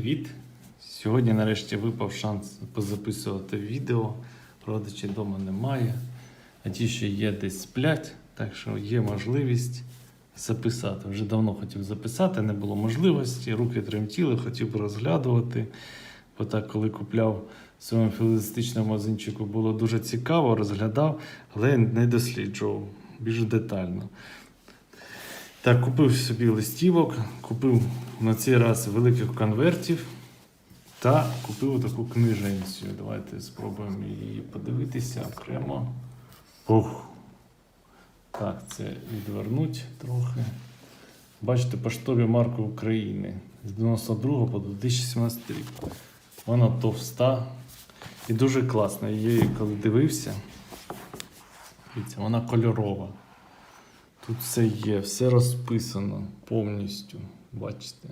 привіт! Сьогодні нарешті випав шанс позаписувати відео. Родичів вдома немає, а ті, що є, десь сплять, так що є можливість записати. Вже давно хотів записати, не було можливості, руки тремтіли, хотів розглядувати. Бо так, коли купляв в своєму філістичному магазинчику, було дуже цікаво, розглядав, але не досліджував більш детально. Так, купив собі листівок, купив на цей раз великих конвертів та купив таку книженцю. Давайте спробуємо її подивитися окремо. Ух. Так, це відвернуть трохи. Бачите, поштові марки України з 92 по 2017 рік. Вона товста і дуже класна. Я її коли дивився, вона кольорова. Тут все є, все розписано повністю. Бачите.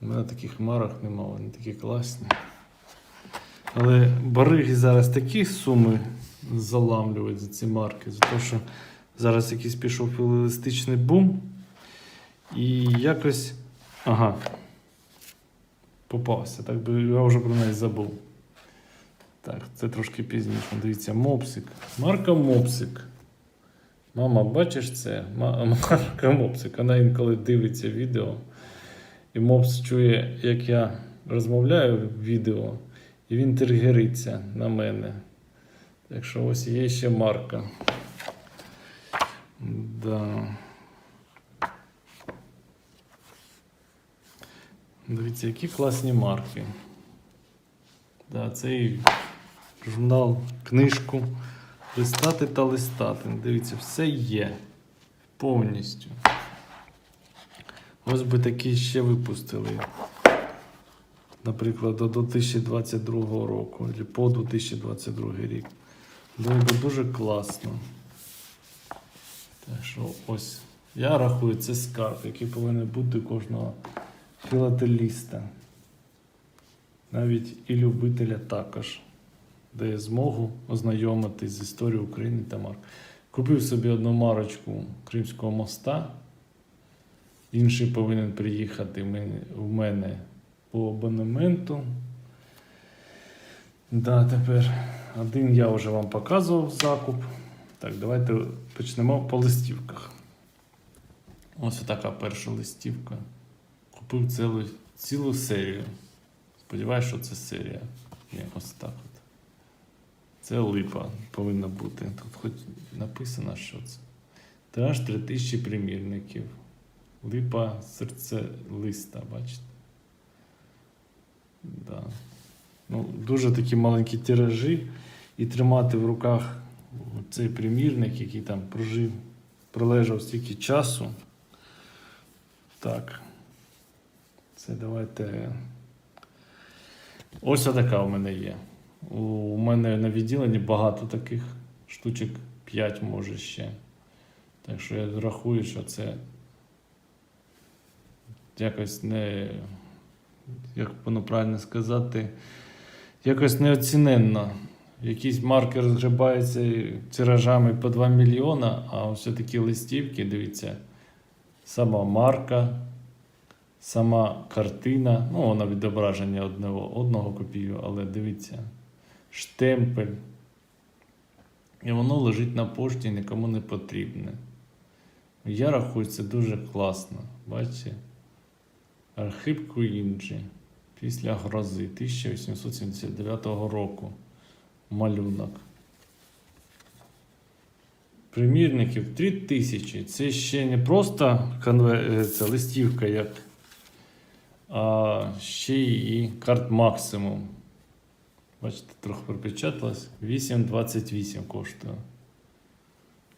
У мене таких марок немає, вони такі класні. Але бариги зараз такі суми заламлюють за ці марки, за те, що зараз якийсь пішов філістичний бум. І якось. Ага. Попався. Так би я вже про неї забув. Так, це трошки пізніше. Дивіться, мопсик. Марка Мопсик. Мама, бачиш це? Марка Мопсик. Вона інколи дивиться відео. І Мопс чує, як я розмовляю в відео, і він тергериться на мене. Так що ось є ще марка. Да. Дивіться, які класні марки. Да, цей журнал, книжку. Листати та листати. Дивіться, все є. Повністю. Ось би такі ще випустили. Наприклад, до 2022 року або по 2022 рік. Було б дуже класно. Так що ось. Я рахую, це скарб, який повинен бути у кожного філателіста. Навіть і любителя також дає змогу ознайомитись з історією України та марк. Купив собі одну марочку Кримського моста. Інший повинен приїхати в мене по абонементу. Да, тепер один я вже вам показував закуп. Так, давайте почнемо по листівках. Ось така перша листівка. Купив цілу, цілу серію. Сподіваюсь, що це серія. Ні, ось так от. Це липа повинна бути. Тут хоч написано, що це. Тираж 3000 примірників. Липа серце листа, бачите? Да. Ну, дуже такі маленькі тиражі. І тримати в руках цей примірник, який там прожив, пролежав стільки часу. Так. Це давайте. Ось така у мене є. У мене на відділенні багато таких штучок 5 може ще. Так що я рахую, що це якось не, як воно правильно сказати, якось неоціненно. Якісь марки розгрібаються тиражами по 2 мільйона, а ось такі листівки, дивіться, сама марка, сама картина, ну, вона відображення одного, одного копію, але дивіться, штемпель. І воно лежить на пошті нікому не потрібне. Я рахую, це дуже класно. Бачите? Архип Куінджі після грози 1879 року. Малюнок. Примірників 3000. Це ще не просто конве... е, це листівка, як, а ще і карт максимум. Бачите, трохи припечаталось. 8,28 коштує.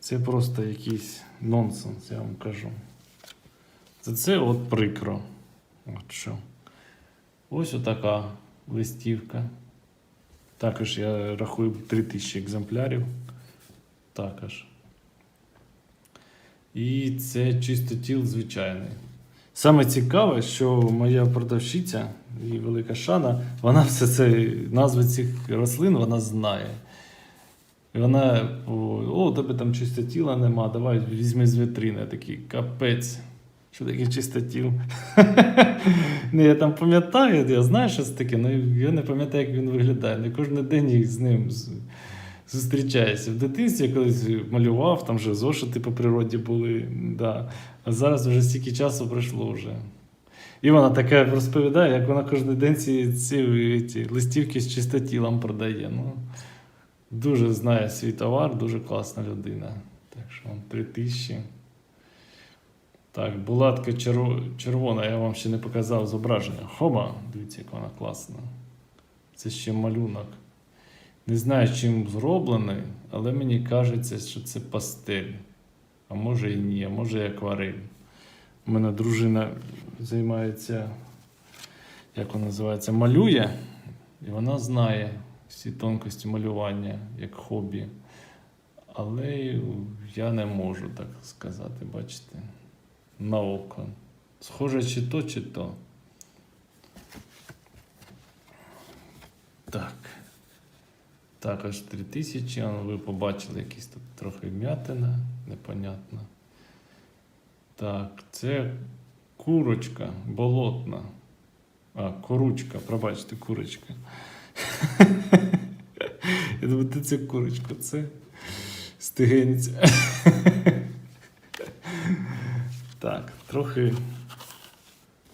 Це просто якийсь нонсенс, я вам кажу. За це от прикро. От що. Ось отака листівка. Також я рахую 3000 екземплярів. Також. І це чистотіл звичайний. Саме цікаве, що моя продавщиця, її велика шана, вона все це назви цих рослин вона знає. І вона, о, о, тебе там чистотіла нема, давай візьми з вітрини. Такий капець. Що таке чистотіл? ну, я там пам'ятаю, я знаю, що це таке, але я не пам'ятаю, як він виглядає. Не кожен день з ним з- зустрічаюся. В дитинстві я колись малював, там вже зошити по природі були. Да. А зараз вже стільки часу пройшло вже. І вона така розповідає, як вона кожен день ці, ці, ці листівки з чистотілом продає. Ну, дуже знає свій товар, дуже класна людина. Так що вам три тисячі. Так, булатка червона, я вам ще не показав зображення. Хоба, дивіться, як вона класна. Це ще малюнок. Не знаю, чим зроблений, але мені кажеться, що це пастель. А може і ні, а може і акварель. У мене дружина займається, як вона називається, малює, і вона знає всі тонкості малювання як хобі. Але я не можу так сказати, бачите, на око. Схоже, чи то, чи то. Так. Також 3000, а ви побачили якісь тут трохи вмятина, непонятно. Так, це курочка болотна. А, коручка, пробачте, курочка. Я думаю, ти це курочка, це стигенця. Так, трохи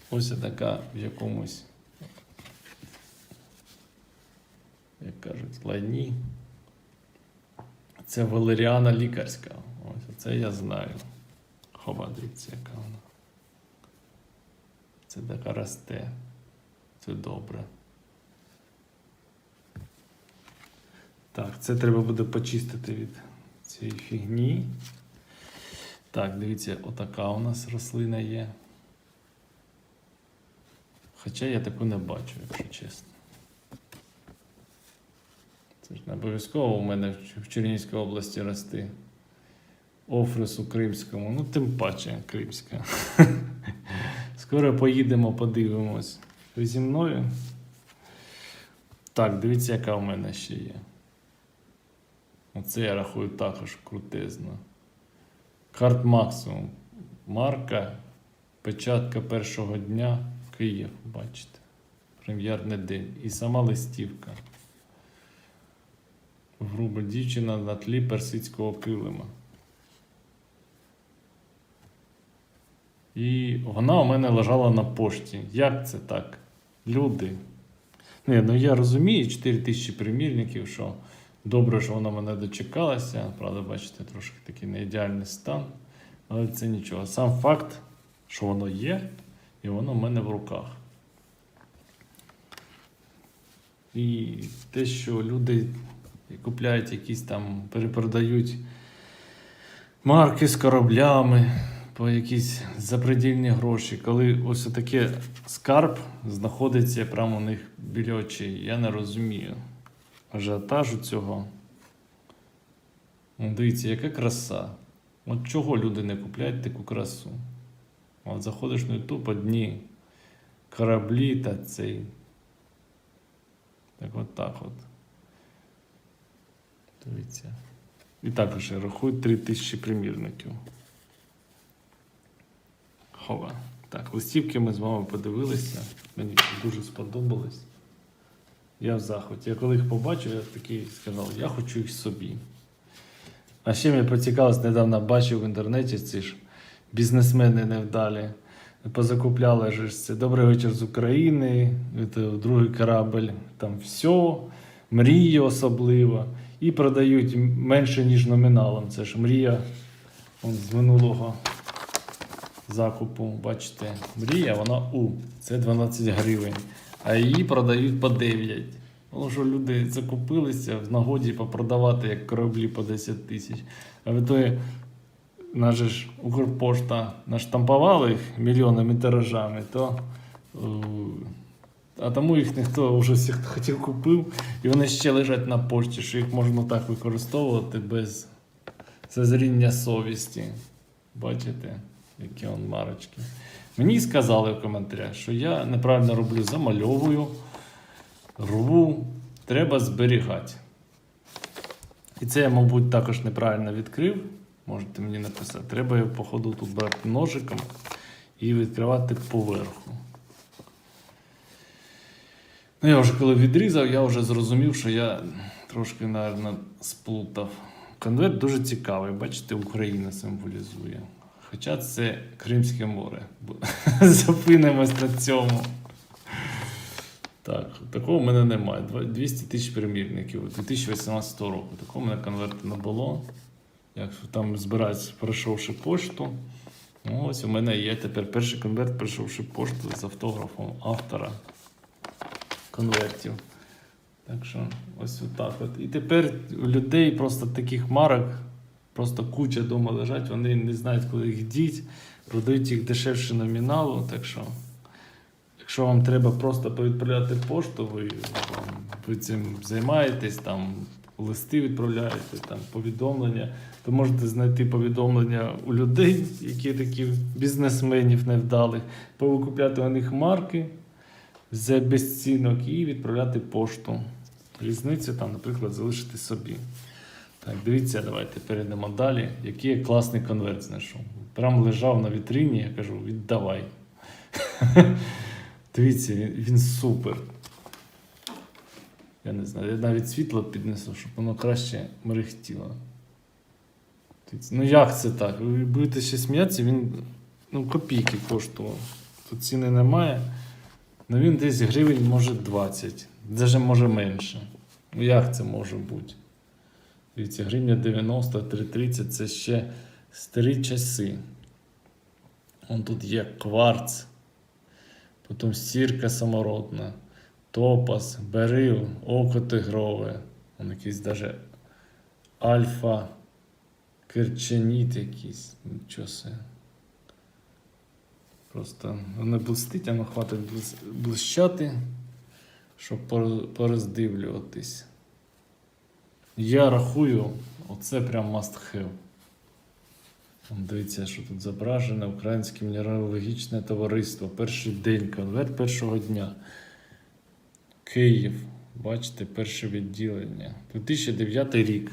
ось така в якомусь, лайні. Це валеріана лікарська. Ось це я знаю. Хоба, дивіться, яка вона. Це така росте. Це добре. Так, це треба буде почистити від цієї фігні. Так, дивіться, отака у нас рослина є. Хоча я таку не бачу, якщо чесно. Обов'язково у мене в- в Чернігівській області рости. Офрису кримському, ну тим паче кримська. Скоро поїдемо, подивимось. Ви зі мною? Так, дивіться, яка у мене ще є. Оце я рахую також крутезно. Карт Максимум. Марка, печатка першого дня, Київ, бачите. Прем'єрний день. І сама листівка. Груба дівчина на тлі персидського килима. І вона у мене лежала на пошті. Як це так? Люди. Не, ну я розумію, 4 тисячі примірників, що добре, що вона мене дочекалася. Правда, бачите, трошки такий не ідеальний стан. Але це нічого. Сам факт, що воно є, і воно в мене в руках. І те, що люди купляють якісь там, перепродають марки з кораблями по якісь запредельні гроші, коли ось таке скарб знаходиться прямо у них біля очей. Я не розумію ажіотажу цього. Ну, Дивіться, яка краса. От чого люди не купляють таку красу? От заходиш на YouTube, одні кораблі та цей. Так от так от. Дивіться. І також рахую 3000 примірників. Хова. Так, листівки ми з вами подивилися. Мені дуже сподобались. Я в захваті. Я коли їх побачив, я такий сказав, я хочу їх собі. А ще мені поцікавилось, недавно бачив в інтернеті ці ж бізнесмени невдалі. Позакупляли ж це Добрий вечір з України, це другий корабль, там все, мрії особливо. І продають менше, ніж номіналом. Це ж мрія он, з минулого закупу. Бачите, мрія, вона У. Це 12 гривень. А її продають по 9. Тому що люди закупилися в нагоді попродавати як кораблі по 10 тисяч. А в ітогі наша ж Укрпошта наштампувала їх мільйонами тиражами, то. А тому їх ніхто вже всіх хотів купив, і вони ще лежать на пошті, що їх можна так використовувати без зазріння совісті. Бачите, які он марочки. Мені сказали в коментарях, що я неправильно роблю, замальовую, рву, треба зберігати. І це я, мабуть, також неправильно відкрив. Можете мені написати. Треба його, походу, тут брати ножиком і відкривати поверху. Ну, я вже коли відрізав, я вже зрозумів, що я трошки, мабуть, сплутав. Конверт дуже цікавий, бачите, Україна символізує. Хоча це Кримське море. Зупинимось на цьому. Так, такого в мене немає. 200 тисяч примірників 2018 року. Такого в мене конверту не було. Як там збираюсь, пройшовши пошту. Ну, Ось у мене є тепер перший конверт, пройшовши пошту з автографом автора конвертів. Так що ось отак от. І тепер у людей просто таких марок, просто куча вдома лежать, вони не знають, коли їх діть, продають їх дешевше номіналу. Так що, якщо вам треба просто повідправляти пошту, ви, ви цим займаєтесь, там листи відправляєте, там повідомлення, то можете знайти повідомлення у людей, які такі бізнесменів невдалих, повикупляти у них марки за безцінок і відправляти пошту. Різницю там, наприклад, залишити собі. Так, дивіться, давайте перейдемо далі. Який я класний конверт знайшов. Прям лежав на вітрині, я кажу, віддавай. Дивіться, він, супер. Я не знаю, я навіть світло піднесу, щоб воно краще мерехтіло. Ну як це так? Ви будете ще сміятися, він ну, копійки коштував. Тут ціни немає. Ну він десь гривень може 20, навіть може менше. Ну як це може бути? Дивіться, гривня 90, 3,30 це ще старі часи. Вон тут є кварц, потім сірка самородна, топаз, берил, око тигрове, вон якийсь даже альфа, керченіт якийсь, нічого себе. Просто не блистить, а хватить блищати, щоб пороздивлюватись. Я рахую, оце прям must have. Дивіться, що тут зображено Українське мінералогічне товариство. Перший день, конверт першого дня. Київ. Бачите, перше відділення. 2009 рік.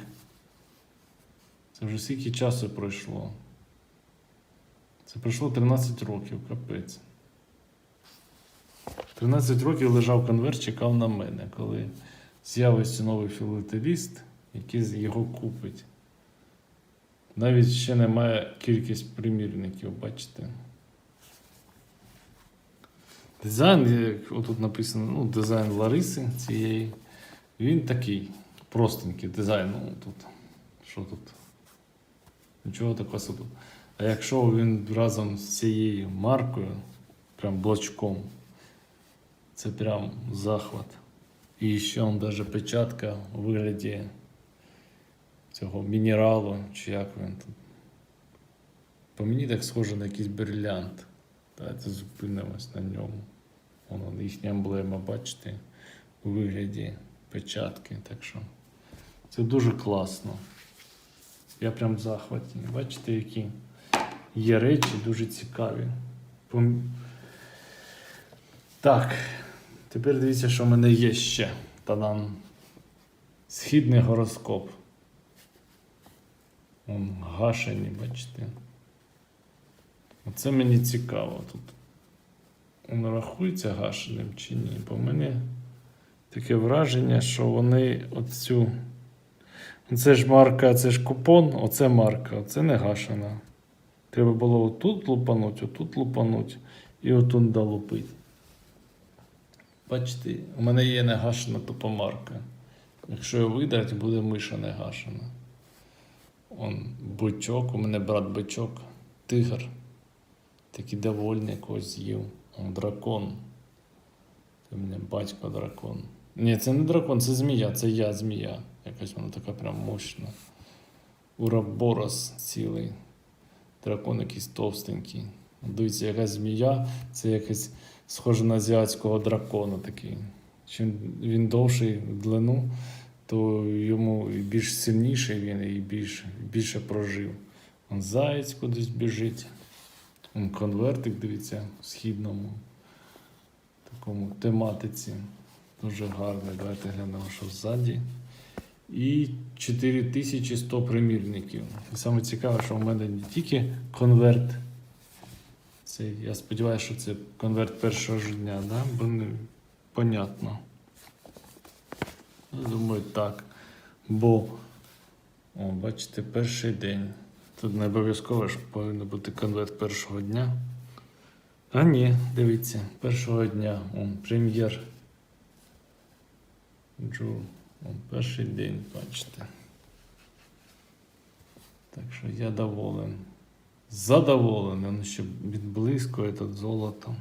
Це вже скільки часу пройшло. Це пройшло 13 років, капець. 13 років лежав конверт, чекав на мене, коли з'явиться новий філателіст, який його купить. Навіть ще немає кількість примірників, бачите. Дизайн, як отут написано, ну, дизайн Лариси цієї. Він такий простенький дизайн. Ну, тут. Що тут? Нічого такого собі. А якщо він разом з цією маркою, прям блочком, це прям захват. І ще он даже печатка у вигляді цього мінералу, чи як він тут. По мені так схоже на якийсь брилянт. Давайте зупинимось на ньому. Воно їхня емблема, бачите, у вигляді печатки. Так що це дуже класно. Я прям в захваті. Бачите, які є речі дуже цікаві. Так, тепер дивіться, що в мене є ще. Та-дам. Східний гороскоп. Вон, гашені, бачите. Оце мені цікаво тут. Воно рахується гашеним чи ні? Бо в мене таке враження, що вони оцю. Це ж марка, це ж купон, оце марка, оце не гашена. Треба було отут лупануть, отут лупануть і отут долупити. Бачите, у мене є негашена топомарка. Якщо його видати, буде миша негашена. Он бичок, у мене брат бичок, тигр. Такий довольний когось з'їв. Он дракон. Це в мене батько дракон. Ні, це не дракон, це змія, це я змія. Якась вона така прям мощна. Ураборос цілий. Дракон якийсь товстенький. Дивіться, якась змія, це якесь схоже на азіатського дракона такий. Чим він довший в длину, то йому більш сильніший він і більш, більше прожив. Он заєць кудись біжить. Он конвертик, дивіться, в східному такому тематиці. Дуже гарний. Давайте глянемо, що ззаді. І 4100 примірників. І саме цікаве, що в мене не тільки конверт Це, я сподіваюся, що це конверт першого ж дня, да? бо не понятно. Думаю, так. Бо, о, бачите, перший день. Тут не обов'язково ж повинен бути конверт першого дня. А ні, дивіться, першого дня. Прем'єр. Джу. Перший день, бачите. Так що я доволен. Задоволений. Ну, ще відблискує тут золото.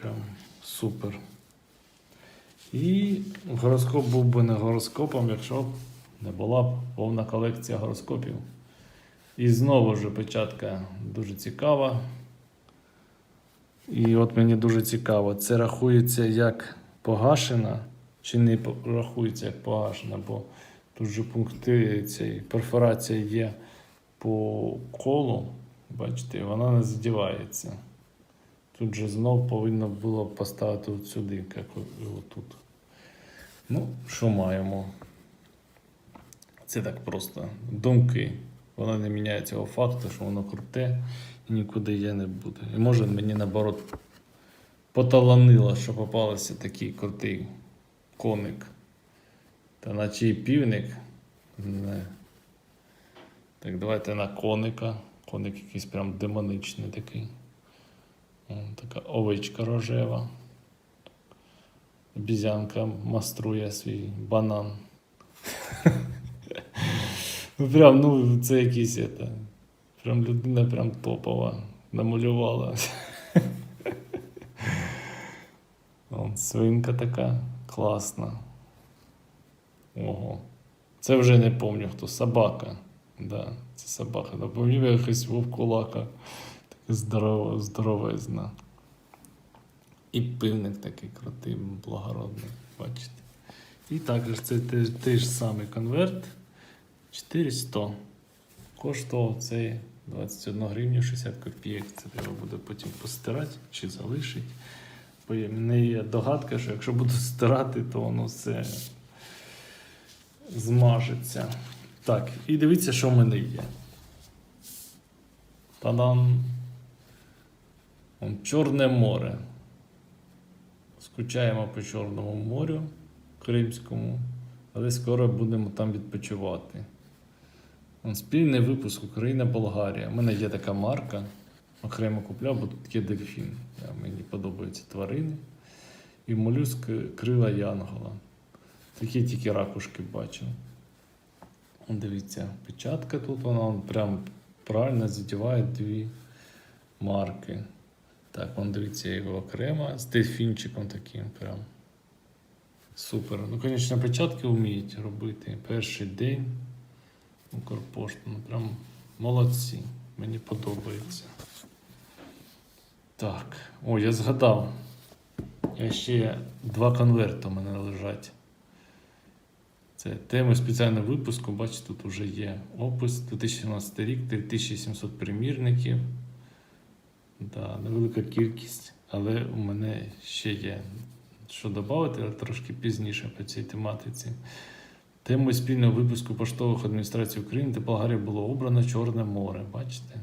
Прям супер. І гороскоп був би не гороскопом, якщо б не була б повна колекція гороскопів. І знову ж печатка дуже цікава. І от мені дуже цікаво, це рахується як погашена, чи не рахується як погашена, бо тут же пункти цієї перфорація є по колу, бачите, вона не задівається. Тут же знов повинно було поставити от сюди, як отут. Ну, що маємо? Це так просто думки. Вона не міняє цього факту, що воно круте і нікуди я не буду. І може мені наоборот поталанило, що попався такий крутий коник. Та наче і півник. Не. Так, давайте на коника. Коник якийсь прям демоничний такий. Така овечка рожева. Обізянка маструє свій банан. Ну прям, ну, це якийсь это. Прям людина прям топова намалювала. Свинка така класна. Ого. Це вже не пам'ятаю хто. Собака. Да, це собака. Напомню якась вовкулака. Така здорова, здоровезна. І пивник такий крутий, благородний, бачите. І також це той ж самий конверт 400. Коштував цей 21 гривню 60 копійок. Це треба буде потім постирати чи залишити. Бо мене є догадка, що якщо буду стирати, то воно все змажеться. Так, і дивіться, що в мене є. Та-дам! Чорне море. Скучаємо по Чорному морю Кримському, але скоро будемо там відпочивати. Спільний випуск Україна-Болгарія. У мене є така марка. Окремо купляв, бо тут є дельфін. Я, мені подобаються тварини. І молюск крила Янгола. Такі тільки ракушки бачив. Дивіться, печатка тут вона прям правильно задіває дві марки. Так, вон дивіться його окремо з дельфінчиком таким прям. Супер. Ну, звісно, печатки вміють робити. Перший день. Укрпошту. Ну прям молодці. Мені подобається. Так. О, я згадав. Я ще два конверти у мене лежать. Це теми спеціального випуску. Бачите, тут вже є опис 2017 рік, 3700 примірників. Да, невелика кількість, але у мене ще є що додати, але трошки пізніше по цій тематиці. Темою спільного випуску поштових адміністрацій України та Болгарії було обрано Чорне море. Бачите?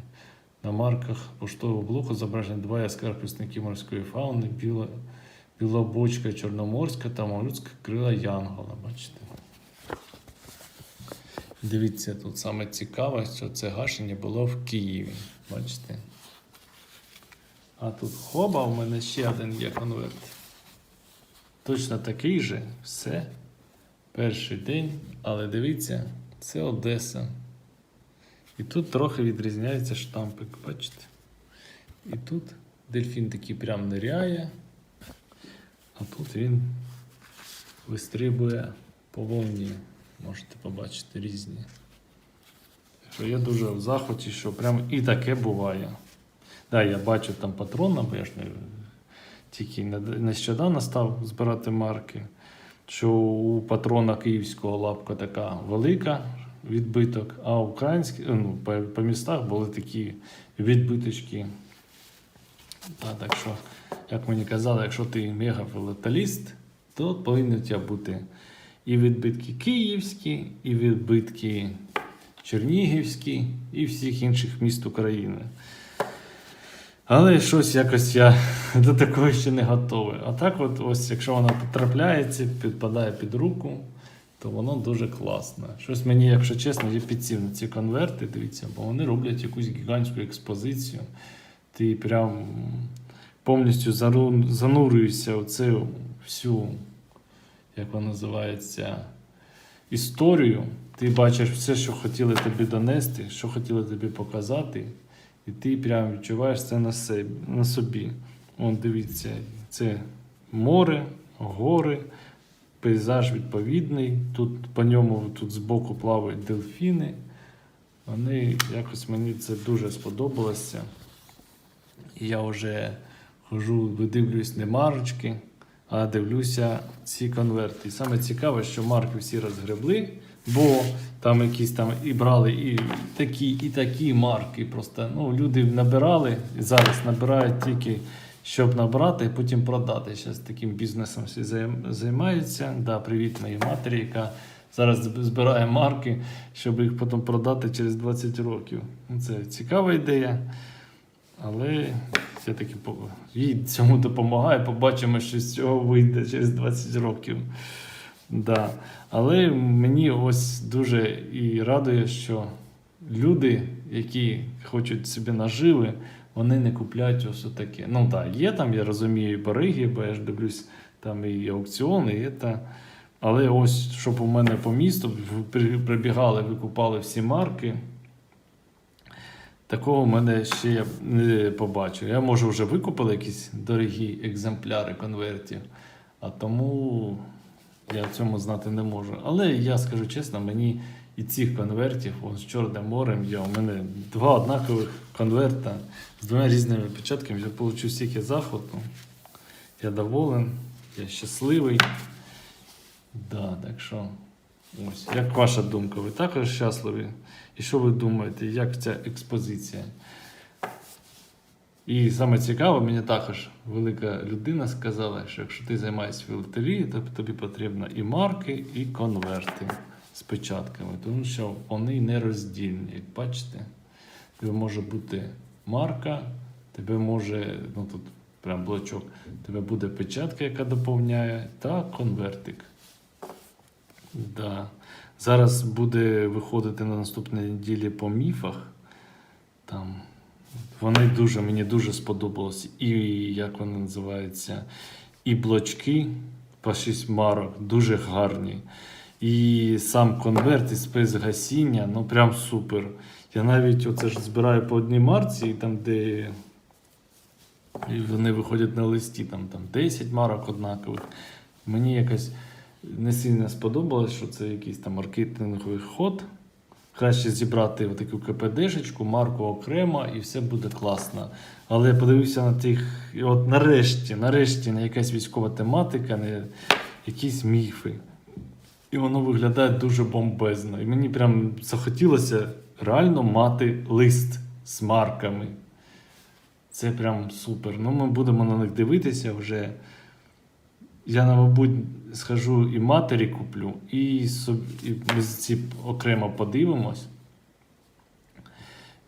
На марках поштового блоку зображені два яскравих представники морської фауни, біла, білобочка чорноморська та молюцька крила Янгола. Бачите? Дивіться, тут саме цікаве, що це гашення було в Києві. Бачите? А тут хоба, у мене ще один є конверт. Точно такий же, все. Перший день, але дивіться, це Одеса. І тут трохи відрізняється штампик, бачите? І тут дельфін такий прям ниряє, а тут він вистрибує по волні. Можете побачити різні. Що я дуже в захваті, що прям і таке буває. Да, я бачу там патрона, бо я ж не тільки нещодавно став збирати марки. Що у патрона київського лапка така велика відбиток, а українські, ну, по, по містах були такі відбиточки. Та, так що, як мені казали, якщо ти мегафілателіст, то повинні у тебе бути і відбитки київські, і відбитки чернігівські, і всіх інших міст України. Але щось якось я до такого ще не готовий. А так, от, ось, якщо вона потрапляється, підпадає під руку, то воно дуже класне. Щось мені, якщо чесно, є підсів на ці конверти, дивіться, бо вони роблять якусь гігантську експозицію. Ти прям повністю занурюєшся в цю всю, як вона називається, історію. Ти бачиш все, що хотіли тобі донести, що хотіли тобі показати, і ти прям відчуваєш це на, себе, на собі. Вон, дивіться, це море, гори, пейзаж відповідний. Тут по ньому тут збоку плавають дельфіни. Вони якось мені це дуже сподобалося. Я вже хожу, видивлюсь не марочки, а дивлюся ці конверти. І саме цікаве, що марки всі розгребли, бо там якісь там і брали і такі, і такі марки. Просто ну, люди набирали і зараз набирають тільки. Щоб набрати і потім продати. Зараз таким бізнесом всі займаються. Да, привіт моїй матері, яка зараз збирає марки, щоб їх потім продати через 20 років. Ну, Це цікава ідея. Але все-таки їй цьому допомагає. Побачимо, що з цього вийде через 20 років. Да. Але мені ось дуже і радує, що люди, які хочуть собі наживи, вони не купляють ось таке. Ну так, є там, я розумію, і бариги, бо я ж дивлюсь, там і аукціони, і це. Але ось, щоб у мене по місту прибігали, викупали всі марки. Такого в мене ще я не побачив. Я може вже викупили якісь дорогі екземпляри конвертів, а тому я цьому знати не можу. Але я скажу чесно, мені і цих конвертів он, з Чорним морем є. У мене два однакових конверта з двома різними печатками. Я отримав стільки захвату. Я доволен, я щасливий. Да, так що, ось. Як ваша думка? Ви також щасливі? І що ви думаєте, як ця експозиція? І саме цікаве, мені також велика людина сказала, що якщо ти займаєшся філателією, то тобі потрібно і марки, і конверти з печатками, тому що вони нероздільні. Як бачите, тебе може бути марка, тебе може, ну тут прям блочок, тебе буде печатка, яка доповняє, та конвертик. Да. Зараз буде виходити на наступній неділі по міфах. Там вони дуже, мені дуже сподобалось. І як вони називаються, і блочки по 6 марок дуже гарні. І сам конверт і спецгасіння, ну прям супер. Я навіть оце ж збираю по одній марці, і там, де і вони виходять на листі, там, там 10 марок однакових. Мені якось не сильно сподобалось, що це якийсь там маркетинговий ход. Краще зібрати таку КПДшечку, марку окремо, і все буде класно. Але я подивився на тих, і от нарешті, нарешті, на якась військова тематика, на якісь міфи. І воно виглядає дуже бомбезно. І мені прям захотілося реально мати лист з марками. Це прям супер. Ну, ми будемо на них дивитися вже. Я, мабуть, схожу і матері куплю, і, ми ці окремо подивимось.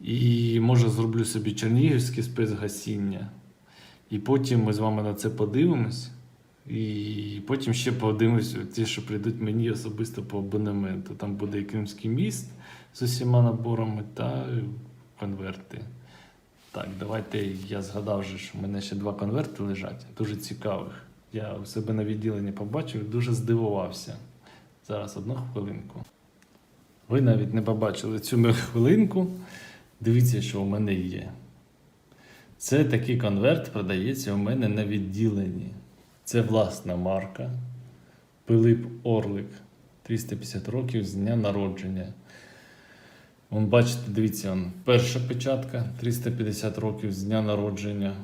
І може зроблю собі чернігівське спецгасіння. І потім ми з вами на це подивимось. І потім ще подивимось ті, що прийдуть мені особисто по абонементу. Там буде і Кримський міст з усіма наборами та конверти. Так, давайте я згадав, же, що в мене ще два конверти лежать, дуже цікавих. Я у себе на відділенні побачив і дуже здивувався. Зараз одну хвилинку. Ви навіть не побачили цю хвилинку. Дивіться, що у мене є. Це такий конверт продається у мене на відділенні. Це власна марка. Пилип Орлик. 350 років з дня народження. Вон, бачите, дивіться, он, перша печатка 350 років з дня народження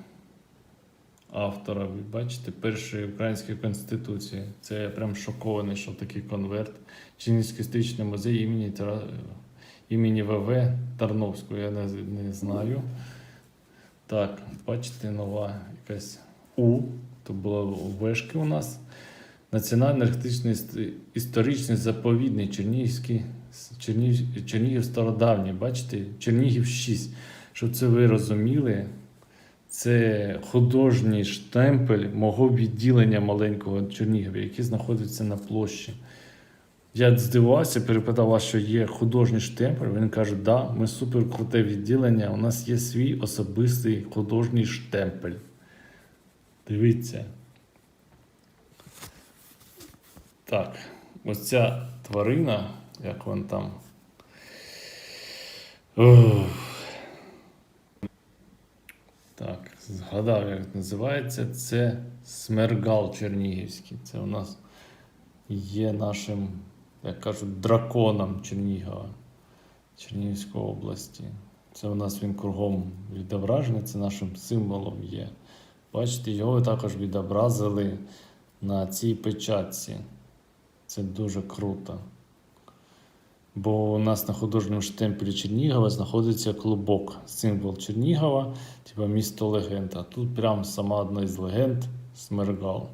автора. Ви бачите, першої української конституції. Це я прям шокований, що такий конверт. Чернігівський історичний музей імені, імені ВВ Тарновського, я не, не знаю. Так, бачите, нова якась У. То була Вешки у нас. Національний архітектичний іс- історичний заповідний Чернігівський Чернігів, Чернігів стародавній, бачите, Чернігів 6. Щоб це ви розуміли, Це художній штемпель мого відділення маленького Чернігові, який знаходиться на площі. Я здивувався, перепитав, що є художній штемпель. Він каже, да, ми супер круте відділення, у нас є свій особистий художній штемпель. Дивіться. Так, ось ця тварина, як вон там. Ух. Так, згадав, як називається. Це Смергал Чернігівський. Це у нас є нашим, як кажуть, драконом Чернігова, Чернігівської області. Це у нас він кругом відображений, це нашим символом є. Бачите, його також відобразили на цій печатці. Це дуже круто. Бо у нас на художньому штемпелі Чернігова знаходиться клубок, символ Чернігова, типа місто легенд. А тут прям сама одна із легенд Смергал.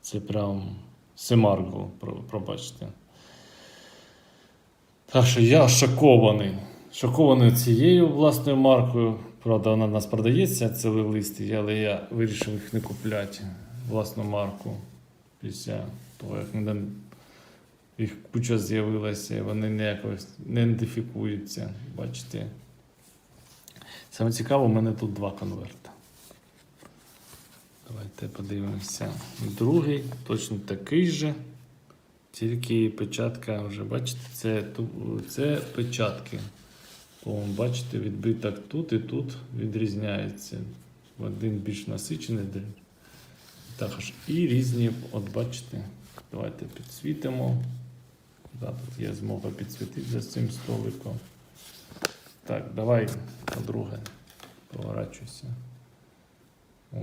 Це прям Семаргл, пробачте. Так що я шокований. Шокований цією власною маркою. Правда, вона в нас продається, це листи, але я вирішив їх не купляти. Власну марку. Після того, як їх куча з'явилася, і вони ніяк не ідентифікуються. Бачите. Саме цікаво, у мене тут два конверта. Давайте подивимося. Другий точно такий же. Тільки печатка вже, бачите, це, це печатки. О, бачите, відбиток тут і тут відрізняється. Один більш насичений, де- також і різні, от бачите, давайте підсвітимо. Да, тут є змога підсвітити за цим столиком. Так, давай, по-друге, поворачуйся.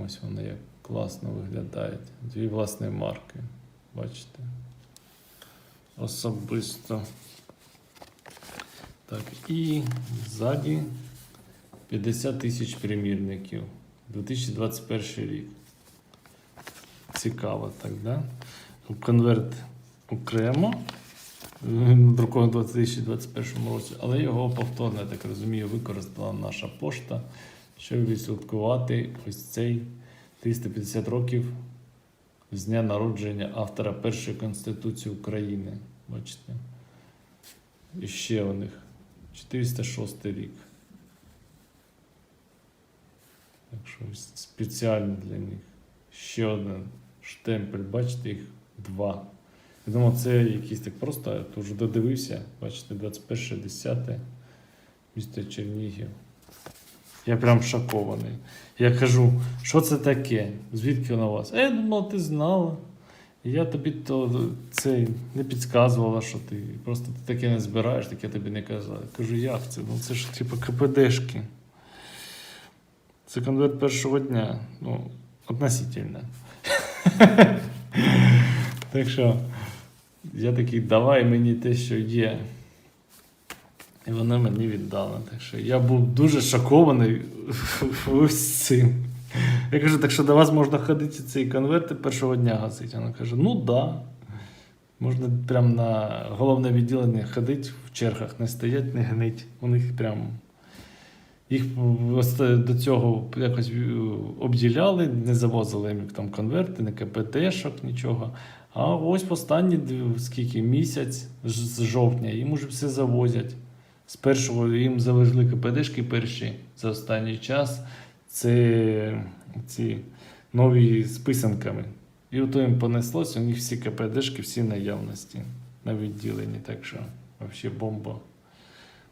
Ось вони як класно виглядають. Дві власні марки. Бачите? Особисто. Так, і ззаді 50 тисяч примірників. 2021 рік. Цікаво так, да? Конверт окремо. Друкований у 2021 році, але його повторно, я так розумію, використала наша пошта, щоб відсвяткувати ось цей 350 років з дня народження автора першої Конституції України. Бачите? І ще у них 406 рік. Так що спеціально для них. Ще один штемпель, бачите, їх два. Я думав, це якийсь так просто, я тут вже додивився. Бачите, 21 10 місто Чернігів. Я прям шокований. Я кажу, що це таке? Звідки воно у вас? А я думав, ти знала. Я тобі то це не підказувала, що ти просто ти таке не збираєш, таке тобі не казала. Я кажу, як це? Ну це ж типу КПДшки. Це конверт першого дня. Ну, относительно. Так що я такий, давай мені те, що є. І вона мені віддала. Так що я був дуже шокований ось цим. Я кажу, так що до вас можна ходити цей конверт і першого дня гасити. Вона каже: ну да. Можна прямо на головне відділення ходити в чергах, не стоять, не гнить. У них прям. Їх до цього якось е, обділяли, не завозили їм там конверти, не КПТшок, нічого. А ось в останні скільки місяць з жовтня їм уже все завозять. З першого їм завезли КПДшки перші за останній час. Це ці нові з писанками. І ото їм понеслось, у них всі КПДшки, всі наявності на відділенні. Так що взагалі бомба.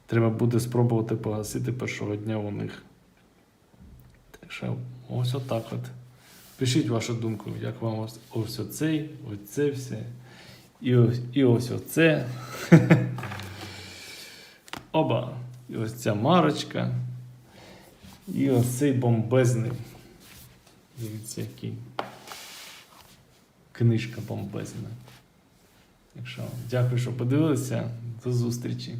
Треба буде спробувати погасити першого дня у них. Так що ось отак от. Пишіть вашу думку, як вам ось, ось оцей, ось все. І ось, і ось оце. Оба. І ось ця марочка. І ось цей бомбезний. Дивіться, який. Книжка бомбезна. Якщо дякую, що подивилися. До зустрічі.